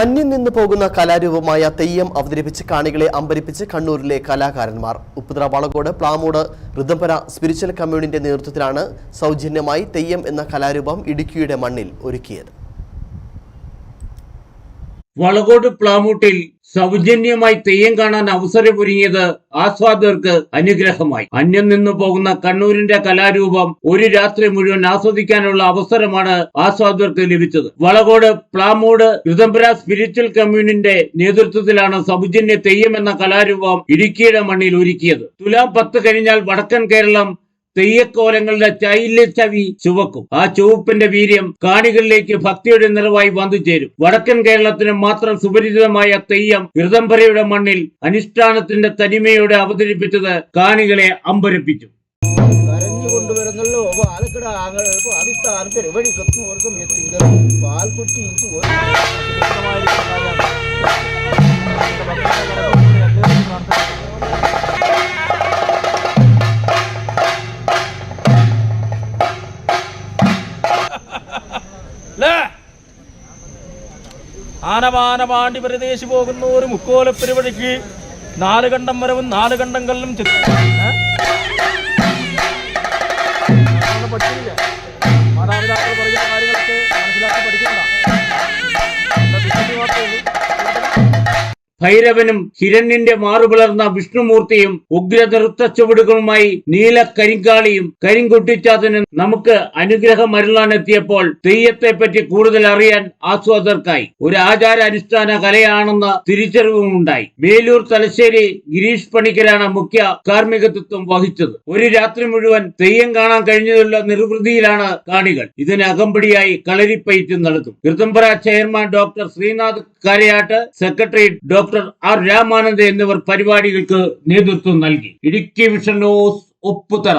അന്യം നിന്ന് പോകുന്ന കലാരൂപമായ തെയ്യം അവതരിപ്പിച്ച് കാണികളെ അമ്പരിപ്പിച്ച് കണ്ണൂരിലെ കലാകാരന്മാർ. ഉപ്പുതറ വളകോട് പ്ലാമൂട് ഋതംപര സ്പിരിച്വൽ കമ്മ്യൂണിന്റെ നേതൃത്വത്തിലാണ് സൗജന്യമായി തെയ്യം എന്ന കലാരൂപം ഇടുക്കിയുടെ മണ്ണിൽ ഒരുക്കിയത്. വളകോട് പ്ലാമൂട്ടിൽ സൗജന്യമായി തെയ്യം കാണാൻ അവസരമൊരുങ്ങിയത് ആസ്വാദകർക്ക് അനുഗ്രഹമായി. അന്യം നിന്നു പോകുന്ന കണ്ണൂരിന്റെ കലാരൂപം ഒരു രാത്രി മുഴുവൻ ആസ്വദിക്കാനുള്ള അവസരമാണ് ആസ്വാദകർക്ക് ലഭിച്ചത്. വളകോട് പ്ലാമൂട് ഋതംബര സ്പിരിച്വൽ കമ്മ്യൂണിന്റെ നേതൃത്വത്തിലാണ് സൗജന്യ തെയ്യം എന്ന കലാരൂപം ഇടുക്കിയുടെ മണ്ണിൽ ഒരുക്കിയത്. തുലാം പത്ത് കഴിഞ്ഞാൽ വടക്കൻ കേരളം തെയ്യക്കോലങ്ങളുടെ ചവി ചുവക്കും. ആ ചുവപ്പിന്റെ വീര്യം കാണികളിലേക്ക് ഭക്തിയുടെ നിറവായി വന്നു ചേരും. വടക്കൻ കേരളത്തിന് മാത്രം സുപരിചിതമായ തെയ്യം ഋതംബരയുടെ മണ്ണിൽ അനുഷ്ഠാനത്തിന്റെ തനിമയോടെ അവതരിപ്പിച്ചത് കാണികളെ അമ്പരപ്പിച്ചു. കരഞ്ഞു കൊണ്ടുവരുന്നുള്ളൂ പാലക്കട ആങ്ങൾ. പാകിസ്ഥാൻ പരിപാടി കത്തുന്നവർ സമയത്ത് ഇങ്ങനെ പാൽക്കുറ്റി ആനപാനപാണ്ടി പ്രദേശി പോകുന്ന ഒരു മുക്കോല പരിപാടിക്ക് നാല് കണ്ടം വരവും നാല് കണ്ടം ഭൈരവനും ഹിരണ്യന്റെ മാറുപിളർന്ന വിഷ്ണുമൂർത്തിയും ഉഗ്ര നൃത്ത ചുവടുകളുമായി നീല കരിങ്കാളിയും കരിങ്കുട്ടിച്ചാത്തനും നമുക്ക് അനുഗ്രഹം അരുളാനെത്തിയപ്പോൾ തെയ്യത്തെ പറ്റി കൂടുതൽ അറിയാൻ ആസ്വാദകർക്കായി. ഒരു ആചാര അനുഷ്ഠാന കലയാണെന്ന തിരിച്ചറിവും ഉണ്ടായി. മേലൂർ തലശ്ശേരി ഗിരീഷ് പണിക്കരാണ് മുഖ്യ കാർമ്മികത്വം വഹിച്ചത്. ഒരു രാത്രി മുഴുവൻ തെയ്യം കാണാൻ കഴിഞ്ഞതുള്ള നിർവൃതിയിലാണ് കാണികൾ. ഇതിന് അകമ്പടിയായി കളരിപ്പയറ്റ് നടത്തും Krithambara chairman doctor Sreenath Karayatt secretary doctor R Ramanand എന്നിവർ പരിപാടികൾക്ക് നേതൃത്വം നൽകി. Idukki vision news Upputhara